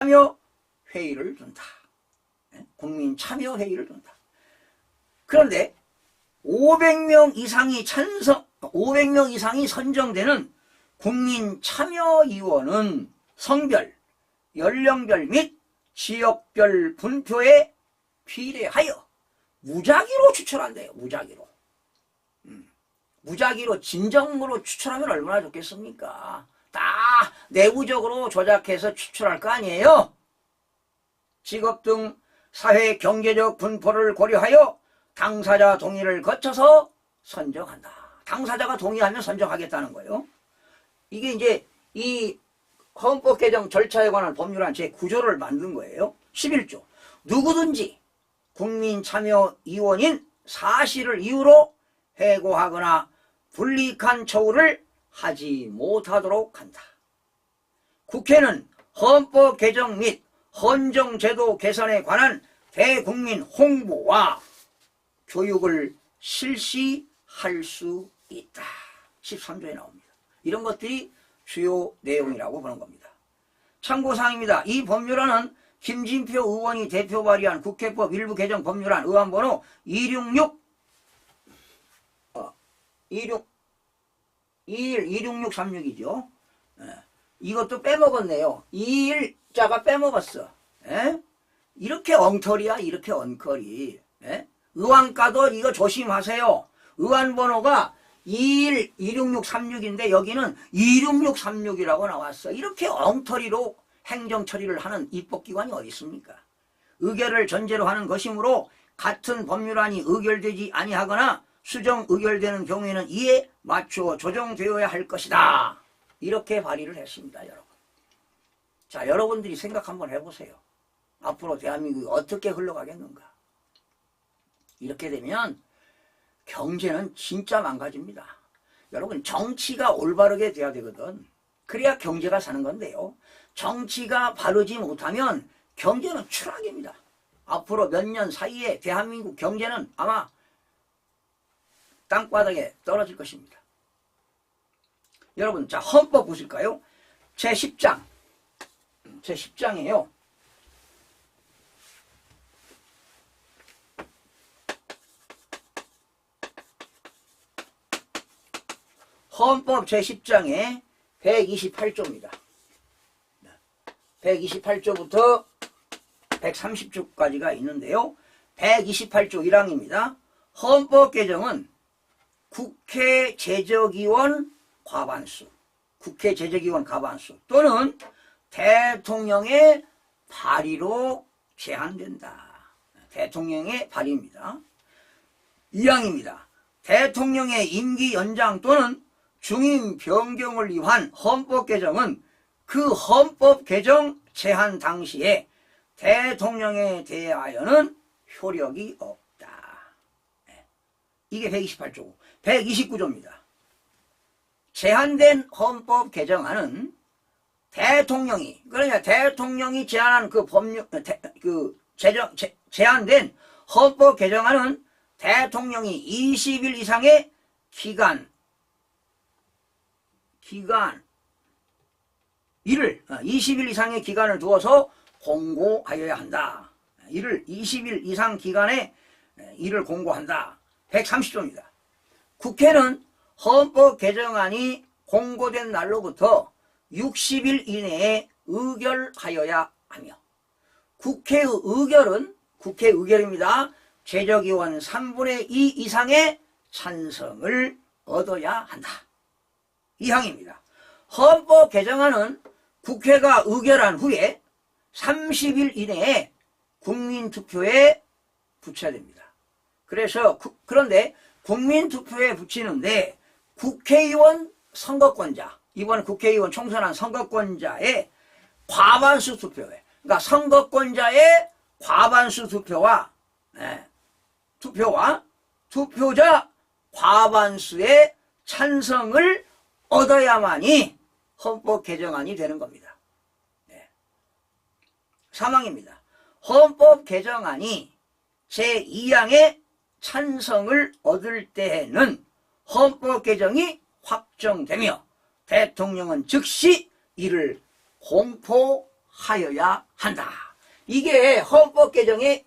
참여 회의를 둔다. 예? 국민 참여 회의를 둔다. 그런데 500명 이상이 찬성, 500명 이상이 선정되는 국민 참여 위원은 성별, 연령별 및 지역별 분표에 비례하여 무작위로 추천한대요. 무작위로. 음, 무작위로 진정으로 추천하면 얼마나 좋겠습니까? 다 내부적으로 조작해서 추천할 거 아니에요? 직업 등 사회 경제적 분포를 고려하여 당사자 동의를 거쳐서 선정한다. 당사자가 동의하면 선정하겠다는 거예요. 이게 이제 이 헌법 개정 절차에 관한 법률안 제9조를 만든 거예요. 11조. 누구든지 국민 참여 위원인 사실을 이유로 해고하거나 불이익한 처우를 하지 못하도록 한다. 국회는 헌법 개정 및 헌정제도 개선에 관한 대국민 홍보와 교육을 실시할 수 있다. 13조에 나옵니다. 이런 것들이 주요 내용이라고 보는 겁니다. 참고사항입니다. 이 법률안은 김진표 의원이 대표 발의한 국회법 일부 개정 법률안 의안번호 266 어, 26 21 26636이죠. 예. 이것도 빼먹었네요. 2일자가 빼먹었어. 예? 이렇게 엉터리야, 이렇게 엉터리. 예? 의왕가도 이거 조심하세요. 의안번호가 21 26636인데 여기는 26636이라고 나왔어. 이렇게 엉터리로 행정 처리를 하는 입법기관이 어디 있습니까? 의결을 전제로 하는 것이므로 같은 법률안이 의결되지 아니하거나 수정 의결되는 경우에는 이에 맞추어 조정되어야 할 것이다. 이렇게 발의를 했습니다, 여러분. 자, 여러분들이 생각 한번 해보세요. 앞으로 대한민국이 어떻게 흘러가겠는가? 이렇게 되면 경제는 진짜 망가집니다. 여러분, 정치가 올바르게 돼야 되거든. 그래야 경제가 사는 건데요. 정치가 바르지 못하면 경제는 추락입니다. 앞으로 몇 년 사이에 대한민국 경제는 아마 땅바닥에 떨어질 것입니다. 여러분, 자, 헌법 보실까요? 제 10장. 제 10장이에요. 헌법 제 10장에 128조입니다. 128조부터 130조까지가 있는데요. 128조 1항입니다. 헌법 개정은 국회 제적위원 과반수, 국회 제적위원 과반수 또는 대통령의 발의로 제한된다. 대통령의 발의입니다. 2항입니다. 대통령의 임기 연장 또는 중임 변경을 위한 헌법 개정은 그 헌법 개정 제한 당시에 대통령에 대하여는 효력이 없다. 네. 이게 128조고 129조입니다. 제한된 헌법 개정안은 대통령이 그러니까 대통령이 제안한 그 법률 대, 그 제정 제, 제한된 헌법 개정안은 대통령이 20일 이상의 기간 기간 이를 20일 이상의 기간을 두어서 공고하여야 한다. 이를 20일 이상 기간에 이를 공고한다. 130조입니다. 국회는 헌법 개정안이 공고된 날로부터 60일 이내에 의결하여야 하며 국회의 의결은 국회 의결입니다. 제적위원 3분의 2 이상의 찬성을 얻어야 한다. 이 항입니다. 헌법 개정안은 국회가 의결한 후에 30일 이내에 국민투표에 붙여야 됩니다. 그래서 구, 그런데 국민투표에 붙이는데 국회의원 선거권자 이번 국회의원 총선한 선거권자의 과반수 투표에 그러니까 선거권자의 과반수 투표와 네, 투표와 투표자 과반수의 찬성을 얻어야만이 헌법 개정안이 되는 겁니다. 네. 사망입니다. 헌법 개정안이 제2항의 찬성을 얻을 때에는 헌법 개정이 확정되며 대통령은 즉시 이를 공포하여야 한다. 이게 헌법 개정에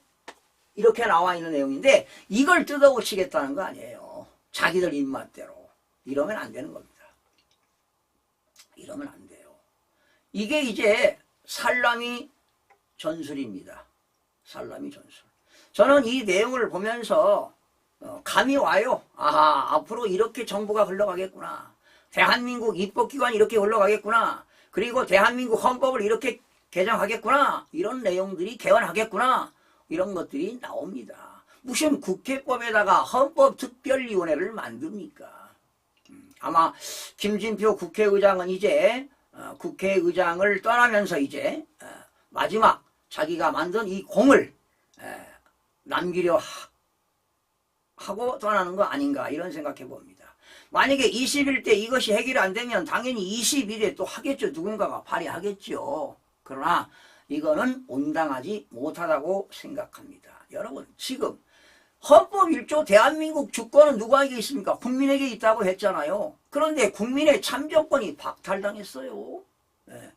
이렇게 나와 있는 내용인데 이걸 뜯어고치겠다는 거 아니에요. 자기들 입맛대로. 이러면 안 되는 겁니다. 이러면 안 돼요. 이게 이제 살라미 전술입니다. 살라미 전술. 저는 이 내용을 보면서 어, 감이 와요. 아하, 앞으로 이렇게 정부가 흘러가겠구나. 대한민국 입법기관이 이렇게 흘러가겠구나. 그리고 대한민국 헌법을 이렇게 개정하겠구나. 이런 내용들이 개헌하겠구나. 이런 것들이 나옵니다. 무슨 국회법에다가 헌법특별위원회를 만듭니까? 음, 아마 김진표 국회의장은 이제 어, 국회의장을 떠나면서 이제 어, 마지막 자기가 만든 이 공을 에, 남기려 하- 하고 떠나는 거 아닌가 이런 생각해 봅니다. 만약에 21대 이것이 해결이 안 되면 당연히 22대 또 하겠죠. 누군가가 발의하겠죠. 그러나 이거는 온당하지 못하다고 생각합니다. 여러분 지금 헌법 1조 대한민국 주권은 누구에게 있습니까? 국민에게 있다고 했잖아요. 그런데 국민의 참정권이 박탈당했어요. 예.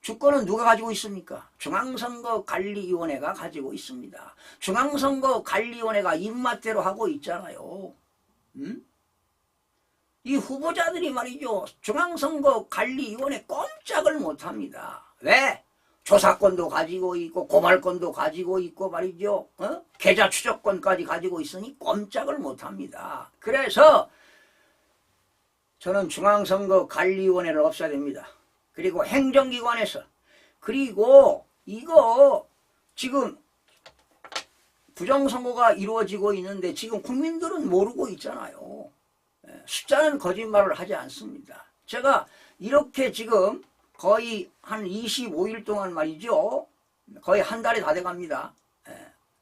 주권은 누가 가지고 있습니까? 중앙선거관리위원회가 가지고 있습니다. 중앙선거관리위원회가 입맛대로 하고 있잖아요. 음? 이 후보자들이 말이죠. 중앙선거관리위원회 꼼짝을 못합니다. 왜? 조사권도 가지고 있고 고발권도 가지고 있고 말이죠. 어? 계좌 추적권까지 가지고 있으니 꼼짝을 못합니다. 그래서 저는 중앙선거관리위원회를 없애야 됩니다. 그리고 행정기관에서 그리고 이거 지금 부정선거가 이루어지고 있는데 지금 국민들은 모르고 있잖아요. 예, 숫자는 거짓말을 하지 않습니다. 제가 이렇게 지금 거의 한 25일 동안 말이죠. 거의 한 달이 다 돼갑니다.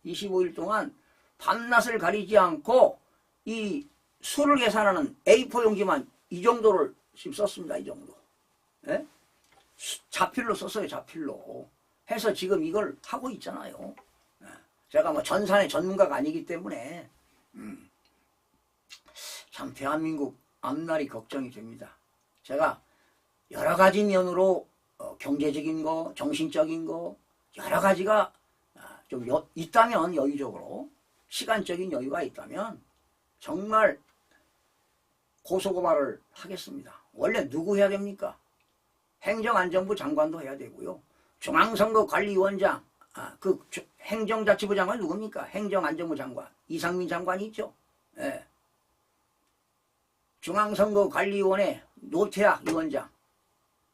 25일 동안 밤낮을 가리지 않고 이 수를 계산하는 A4 용지만 이 정도를 지금 썼습니다. 이 정도. 예? 수- 자필로 썼어요. 자필로. 해서 지금 이걸 하고 있잖아요. 예. 제가 뭐 전산의 전문가가 아니기 때문에 음, 참 대한민국 앞날이 걱정이 됩니다. 제가 여러 가지 면으로 어, 경제적인 거, 정신적인 거 여러 가지가 아, 좀 여- 있다면 여유적으로 시간적인 여유가 있다면 정말 고소고발을 하겠습니다. 원래 누구 해야 됩니까? 행정안전부 장관도 해야 되고요. 중앙선거관리위원장, 아, 그 주- 행정자치부 장관 누굽니까? 행정안전부 장관 이상민 장관이 있죠. 예. 중앙선거관리위원회 노태학 위원장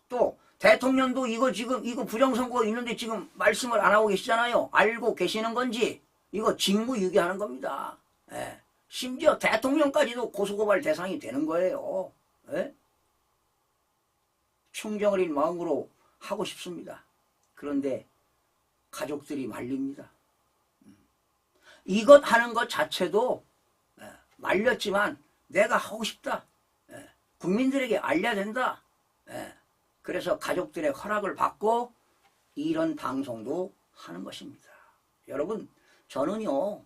또 대통령도 이거 지금 이거 부정선거 있는데 지금 말씀을 안 하고 계시잖아요. 알고 계시는 건지 이거 직무유기하는 겁니다. 예. 심지어 대통령까지도 고소고발 대상이 되는 거예요. 예? 충정어린 마음으로 하고 싶습니다. 그런데 가족들이 말립니다. 음. 이것 하는 것 자체도 예, 말렸지만 내가 하고 싶다. 예, 국민들에게 알려야 된다. 예, 그래서 가족들의 허락을 받고 이런 방송도 하는 것입니다. 여러분, 저는요,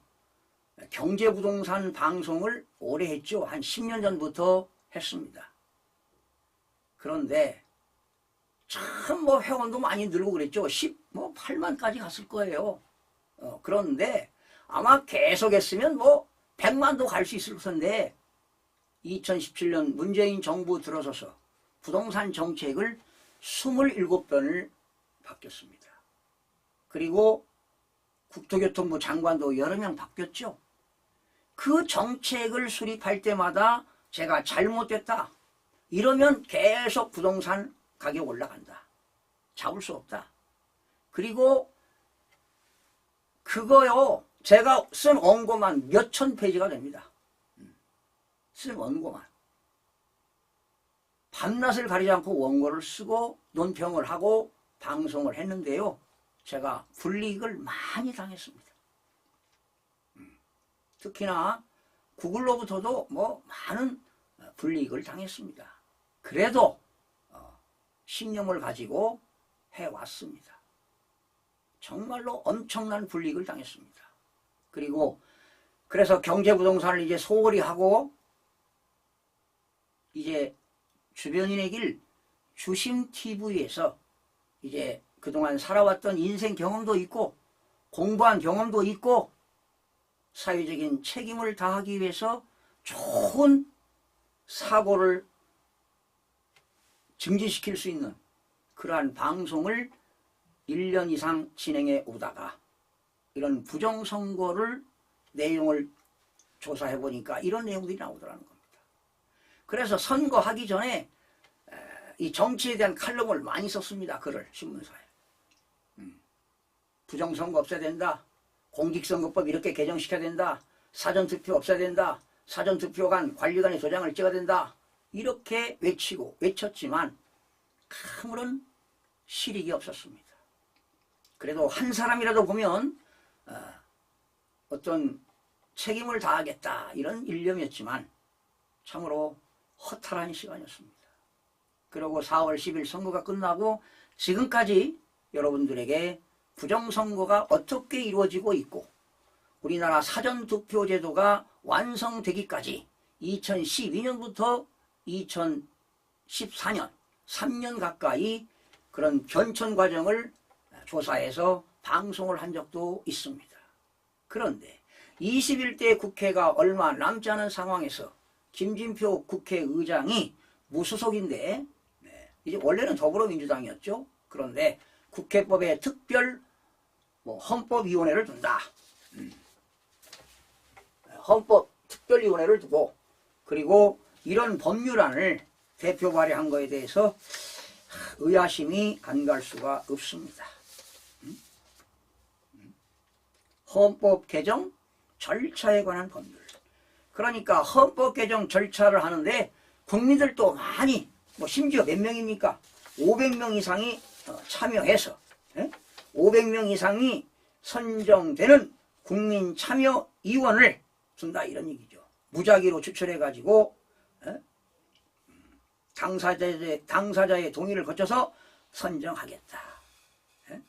경제부동산 방송을 오래 했죠. 한 10년 전부터 했습니다. 그런데 참 뭐 회원도 많이 늘고 그랬죠. 10, 뭐 8만까지 갔을 거예요. 어, 그런데 아마 계속 했으면 뭐 100만도 갈 수 있을 텐데 2017년 문재인 정부 들어서서 부동산 정책을 27번을 바뀌었습니다. 그리고 국토교통부 장관도 여러 명 바뀌었죠. 그 정책을 수립할 때마다 제가 잘못됐다. 이러면 계속 부동산 가격 올라간다. 잡을 수 없다. 그리고 그거요. 제가 쓴 원고만 몇 천 페이지가 됩니다. 음. 쓴 원고만. 밤낮을 가리지 않고 원고를 쓰고 논평을 하고 방송을 했는데요. 제가 불이익을 많이 당했습니다. 음. 특히나 구글로부터도 뭐 많은 불이익을 당했습니다. 그래도 어, 신념을 가지고 해왔습니다. 정말로 엄청난 불이익을 당했습니다. 그리고 그래서 경제부동산을 이제 소홀히 하고 이제 주변인의 길 주심 TV에서 이제 그동안 살아왔던 인생 경험도 있고 공부한 경험도 있고 사회적인 책임을 다하기 위해서 좋은 사고를 증진시킬 수 있는 그러한 방송을 1년 이상 진행해 오다가 이런 부정선거를 내용을 조사해 보니까 이런 내용들이 나오더라는 겁니다. 그래서 선거하기 전에 에, 이 정치에 대한 칼럼을 많이 썼습니다. 글을 신문사에. 음. 부정선거 없애야 된다. 공직선거법 이렇게 개정시켜야 된다. 사전투표 없애야 된다. 사전투표관 관리관의 도장을 찍어야 된다. 이렇게 외치고 외쳤지만 아무런 실익이 없었습니다. 그래도 한 사람이라도 보면 어, 어떤 책임을 다하겠다 이런 일념이었지만 참으로 허탈한 시간이었습니다. 그리고 4월 10일 선거가 끝나고 지금까지 여러분들에게 부정선거가 어떻게 이루어지고 있고 우리나라 사전투표 제도가 완성되기까지 2012년부터 2014년 3년 가까이 그런 변천 과정을 조사해서 방송을 한 적도 있습니다. 그런데 21대 국회가 얼마 남지 않은 상황에서 김진표 국회의장이 무소속인데 네, 이제 원래는 더불어민주당이었죠. 그런데 국회법에 특별 뭐 헌법위원회를 둔다. 음. 헌법 특별위원회를 두고 그리고 이런 법률안을 대표 발의한 거에 대해서 의아심이 안 갈 수가 없습니다. 음? 음. 헌법 개정 절차에 관한 법률. 그러니까 헌법 개정 절차를 하는데 국민들도 많이 뭐 심지어 몇 명입니까? 500명 이상이 어, 참여해서 예? 500명 이상이 선정되는 국민 참여 위원을 둔다 이런 얘기죠. 무작위로 추천해 가지고 예? 당사자의 당사자의 동의를 거쳐서 선정하겠다. 예?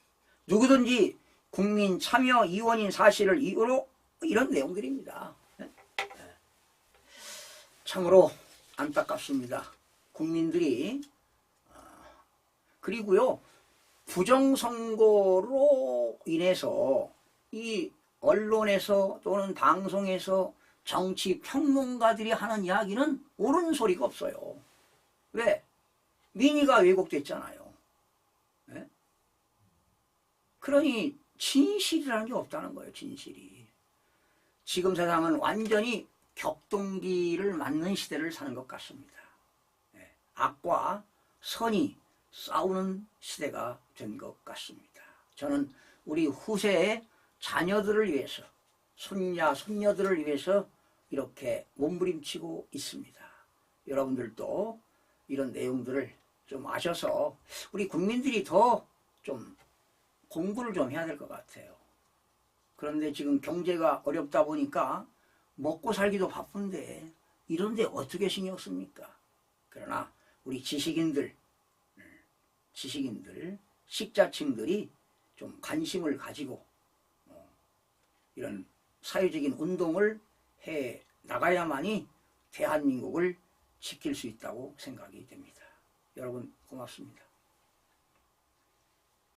누구든지 국민 참여 위원인 사실을 이유로 이런 내용들입니다. 예? 예. 참으로 안타깝습니다. 국민들이 어, 그리고요 부정선거로 인해서 이 언론에서 또는 방송에서 정치 평론가들이 하는 이야기는 옳은 소리가 없어요. 왜? 민의가 왜곡됐잖아요. 네? 그러니 진실이라는 게 없다는 거예요. 진실이. 지금 세상은 완전히 격동기를 맞는 시대를 사는 것 같습니다. 네. 악과 선이 싸우는 시대가 된 것 같습니다. 저는 우리 후세의 자녀들을 위해서 손자 손녀들을 위해서 이렇게 몸부림치고 있습니다. 여러분들도 이런 내용들을 좀 아셔서 우리 국민들이 더 좀 공부를 좀 해야 될 것 같아요. 그런데 지금 경제가 어렵다 보니까 먹고 살기도 바쁜데 이런데 어떻게 신경 씁니까? 그러나 우리 지식인들, 음, 지식인들, 식자층들이 좀 관심을 가지고 어, 이런 사회적인 운동을 해 나가야만이 대한민국을 지킬 수 있다고 생각이 됩니다. 여러분 고맙습니다.